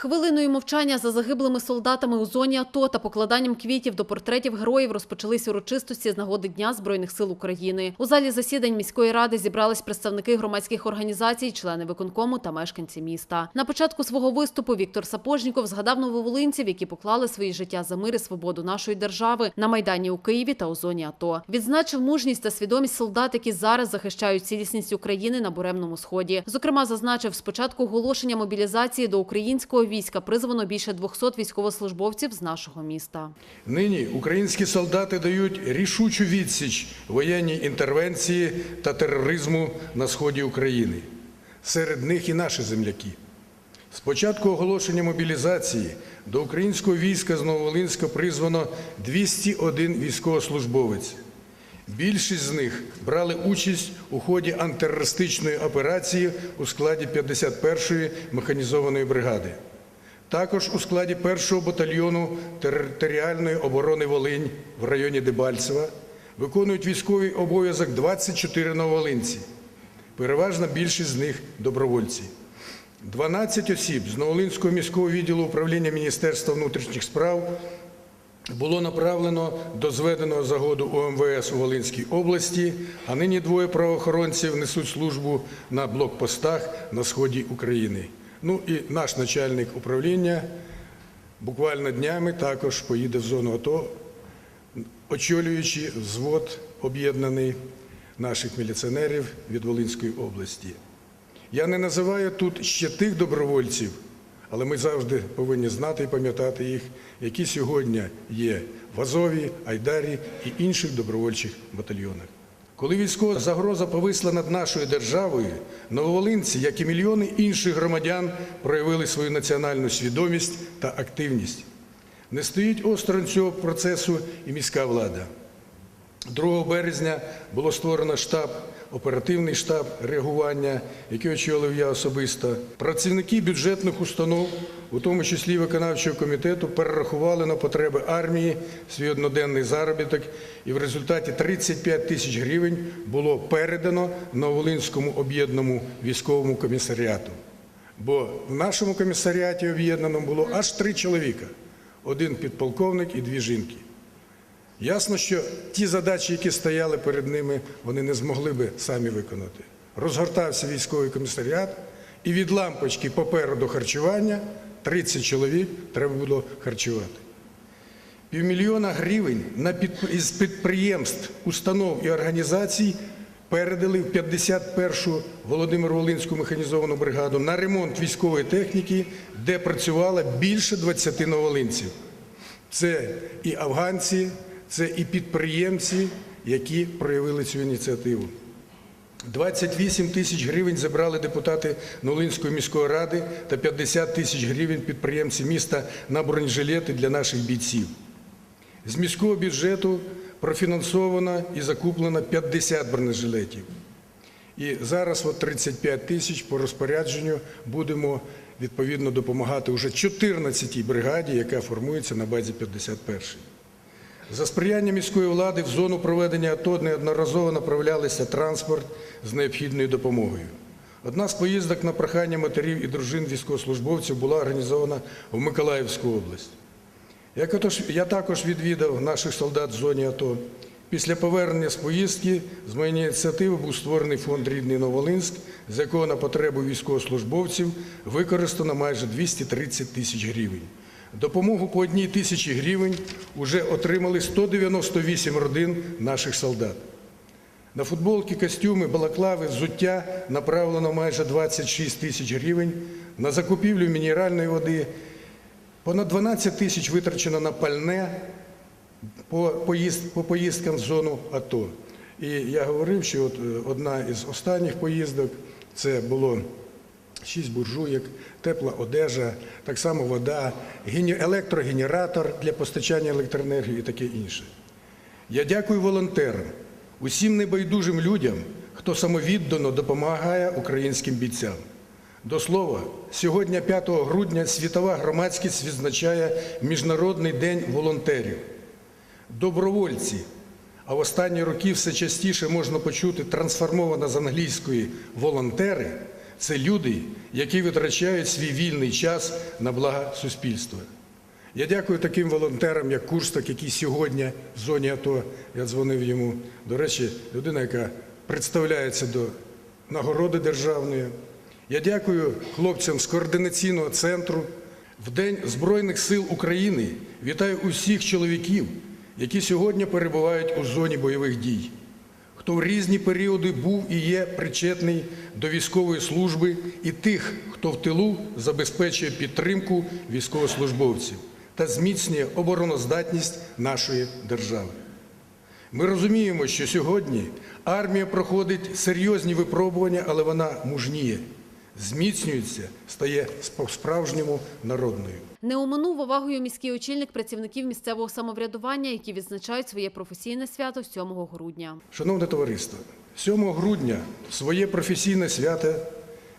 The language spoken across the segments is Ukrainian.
Хвилиною мовчання за загиблими солдатами у зоні АТО та покладанням квітів до портретів героїв розпочались урочистості з нагоди Дня Збройних сил України. У залі засідань міської ради зібрались представники громадських організацій, члени виконкому та мешканці міста. На початку свого виступу Віктор Сапожніков згадав нововолинців, які поклали свої життя за мир і свободу нашої держави на майдані у Києві та у зоні АТО. Відзначив мужність та свідомість солдат, які зараз захищають цілісність України на буремному сході. Зокрема, зазначив, з початку оголошення мобілізації до українського війська призвано більше 200 військовослужбовців з нашого міста. Нині українські солдати дають рішучу відсіч воєнній інтервенції та тероризму на сході України. Серед них і наші земляки. З початку оголошення мобілізації до українського війська з Нововолинська призвано 201 військовослужбовець. Більшість з них брали участь у ході антитерористичної операції у складі 51-ї механізованої бригади. Також у складі 1-го батальйону територіальної оборони Волинь в районі Дебальцева виконують військовий обов'язок 24 новолинці. Переважна більшість з них добровольці. 12 осіб з Новолинського міського відділу управління Міністерства внутрішніх справ було направлено до зведеного загоду УМВС у Волинській області, а нині двоє правоохоронців несуть службу на блокпостах на сході України. Ну і наш начальник управління буквально днями також поїде в зону АТО, очолюючи взвод об'єднаний наших міліціонерів від Волинської області. Я не називаю тут ще тих добровольців, але ми завжди повинні знати і пам'ятати їх, які сьогодні є в Азові, Айдарі і інших добровольчих батальйонах. Коли військова загроза повисла над нашою державою, нововолинці, як і мільйони інших громадян, проявили свою національну свідомість та активність. Не стоїть осторонь цього процесу і міська влада. 2 березня було створено штаб, оперативний штаб реагування, який очолив я особисто. Працівники бюджетних установ, у тому числі виконавчого комітету, перерахували на потреби армії свій одноденний заробіток, і в результаті 35 тисяч гривень було передано Новолинському об'єднаному військовому комісаріату. Бо в нашому комісаріаті об'єднаному було аж три чоловіка: один підполковник і дві жінки. Ясно, що ті задачі, які стояли перед ними, вони не змогли би самі виконати. Розгортався військовий комісаріат, і від лампочки паперу до харчування 30 чоловік треба було харчувати. Півмільйона гривень на із підприємств, установ і організацій передали в 51-шу Володимир Волинську механізовану бригаду на ремонт військової техніки, де працювало більше 20 новолинців. Це і афганці, це і підприємці, які проявили цю ініціативу. 28 тисяч гривень забрали депутати Новолинської міської ради та 50 тисяч гривень підприємці міста на бронежилети для наших бійців. З міського бюджету профінансовано і закуплено 50 бронежилетів. І зараз от 35 тисяч по розпорядженню будемо відповідно допомагати уже 14-й бригаді, яка формується на базі 51-ї. За сприяння міської влади в зону проведення АТО неодноразово направлялися транспорт з необхідною допомогою. Одна з поїздок на прохання матерів і дружин військовослужбовців була організована в Миколаївську область. Я також відвідав наших солдат в зоні АТО. Після повернення з поїздки з моєї ініціативи був створений фонд Рідний Новолинськ, з якого на потребу військовослужбовців використано майже 230 тисяч гривень. Допомогу по одній тисячі гривень вже отримали 198 родин наших солдат. На футболки, костюми, балаклави, взуття направлено майже 26 тисяч гривень, на закупівлю мінеральної води Понад 12 тисяч витрачено на пальне по, поїзд, по поїздкам в зону АТО. І я говорив, що от е, одна із останніх поїздок це було 6 буржуєк, тепла одежа, так само вода, електрогенератор для постачання електроенергії і таке інше. Я дякую волонтерам, усім небайдужим людям, хто самовіддано допомагає українським бійцям. До слова, сьогодні, 5 грудня, світова громадськість відзначає Міжнародний день волонтерів. Добровольці, а в останні роки все частіше можна почути трансформовано з англійської волонтери, це люди, які витрачають свій вільний час на благо суспільства. Я дякую таким волонтерам, як Курсток, який сьогодні в зоні АТО, я дзвонив йому. До речі, людина, яка представляється до нагороди державної. Я дякую хлопцям з координаційного центру. В День Збройних сил України вітаю усіх чоловіків, які сьогодні перебувають у зоні бойових дій хто в різні періоди був і є причетний до військової служби, і тих, хто в тилу забезпечує підтримку військовослужбовців та зміцнює обороноздатність нашої держави. Ми розуміємо, що сьогодні армія проходить серйозні випробування, але вона мужніє, зміцнюється, стає по-справжньому народною. Не оминув увагою міський очільник працівників місцевого самоврядування, які відзначають своє професійне свято 7 грудня. Шановне товариство, 7 грудня своє професійне свято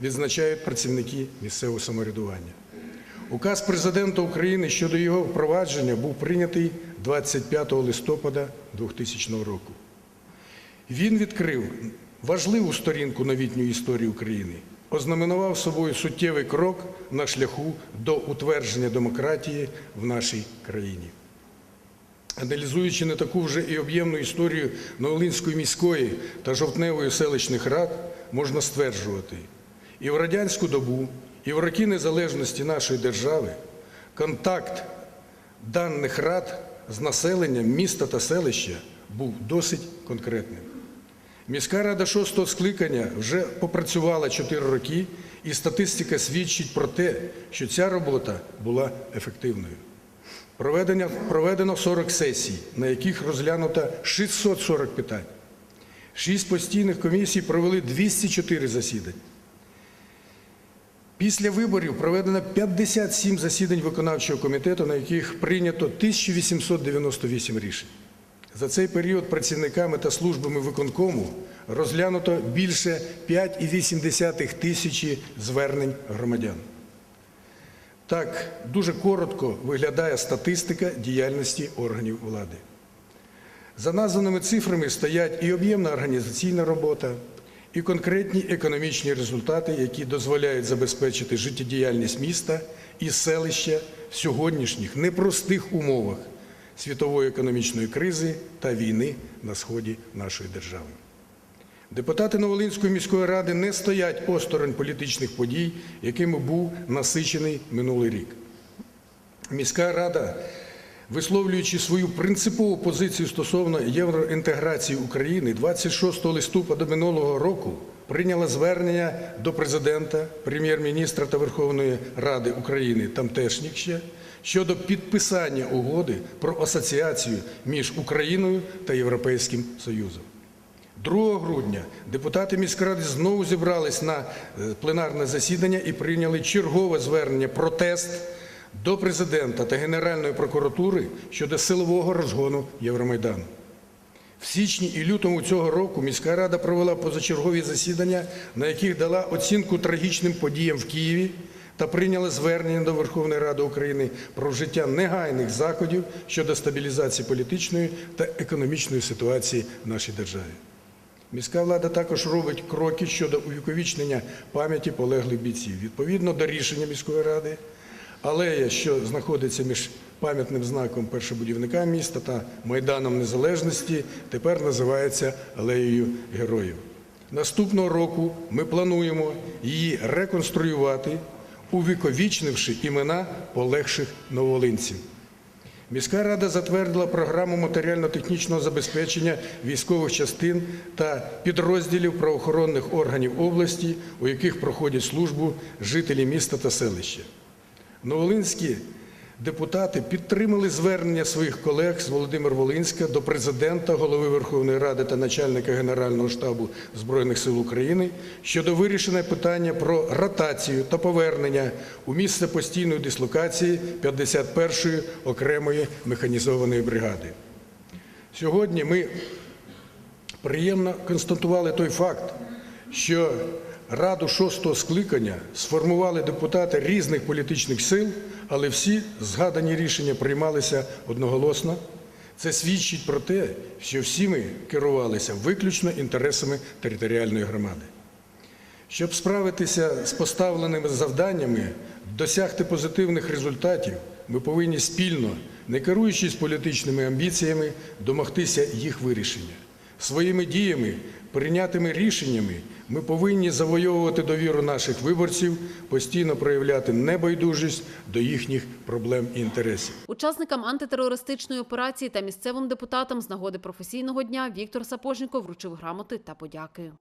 відзначають працівники місцевого самоврядування. Указ президента України щодо його впровадження був прийнятий 25 листопада 2000 року. Він відкрив важливу сторінку новітньої історії України, ознаменував собою суттєвий крок на шляху до утвердження демократії в нашій країні. Аналізуючи не таку вже і об'ємну історію Новолинської міської та жовтневої селищних рад, можна стверджувати, і в радянську добу, і в роки незалежності нашої держави контакт даних рад з населенням міста та селища був досить конкретним. Міська рада шостого скликання вже попрацювала 4 роки, і статистика свідчить про те, що ця робота була ефективною. Проведення, проведено 40 сесій, на яких розглянуто 640 питань. Шість постійних комісій провели 204 засідання. Після виборів проведено 57 засідань виконавчого комітету, на яких прийнято 1898 рішень. За цей період працівниками та службами виконкому розглянуто більше 5,8 тисячі звернень громадян. Так, дуже коротко виглядає статистика діяльності органів влади. За названими цифрами стоять і об'ємна організаційна робота, і конкретні економічні результати, які дозволяють забезпечити життєдіяльність міста і селища в сьогоднішніх непростих умовах світової економічної кризи та війни на сході нашої держави. Депутати Новолинської міської ради не стоять осторонь політичних подій, якими був насичений минулий рік. Міська рада, висловлюючи свою принципову позицію стосовно євроінтеграції України, 26 листопада минулого року прийняла звернення до президента, прем'єр-міністра та Верховної Ради України тамтешніх ще щодо підписання угоди про асоціацію між Україною та Європейським Союзом. 2 грудня депутати міськради знову зібрались на е, пленарне засідання і прийняли чергове звернення протест до президента та Генеральної прокуратури щодо силового розгону Євромайдану. В січні і лютому цього року міська рада провела позачергові засідання, на яких дала оцінку трагічним подіям в Києві та прийняла звернення до Верховної Ради України про вжиття негайних заходів щодо стабілізації політичної та економічної ситуації в нашій державі. Міська влада також робить кроки щодо увіковічнення пам'яті полеглих бійців. Відповідно до рішення міської ради, алея, що знаходиться між пам'ятним знаком першобудівника міста та Майданом Незалежності, тепер називається Алеєю Героїв. Наступного року ми плануємо її реконструювати, увіковічнивши імена полегших новолинців. Міська рада затвердила програму матеріально-технічного забезпечення військових частин та підрозділів правоохоронних органів області, у яких проходять службу жителі міста та селища. Новолинські депутати підтримали звернення своїх колег з Володимир Волинська до президента, голови Верховної Ради та начальника Генерального штабу Збройних сил України щодо вирішення питання про ротацію та повернення у місце постійної дислокації 51-ї окремої механізованої бригади. Сьогодні ми приємно констатували той факт, що Раду шостого скликання сформували депутати різних політичних сил, але всі згадані рішення приймалися одноголосно. Це свідчить про те, що всі ми керувалися виключно інтересами територіальної громади. Щоб справитися з поставленими завданнями, досягти позитивних результатів, ми повинні спільно, не керуючись політичними амбіціями, домогтися їх вирішення. Своїми діями, прийнятими рішеннями ми повинні завойовувати довіру наших виборців, постійно проявляти небайдужість до їхніх проблем і інтересів. Учасникам антитерористичної операції та місцевим депутатам з нагоди професійного дня Віктор Сапожніков вручив грамоти та подяки.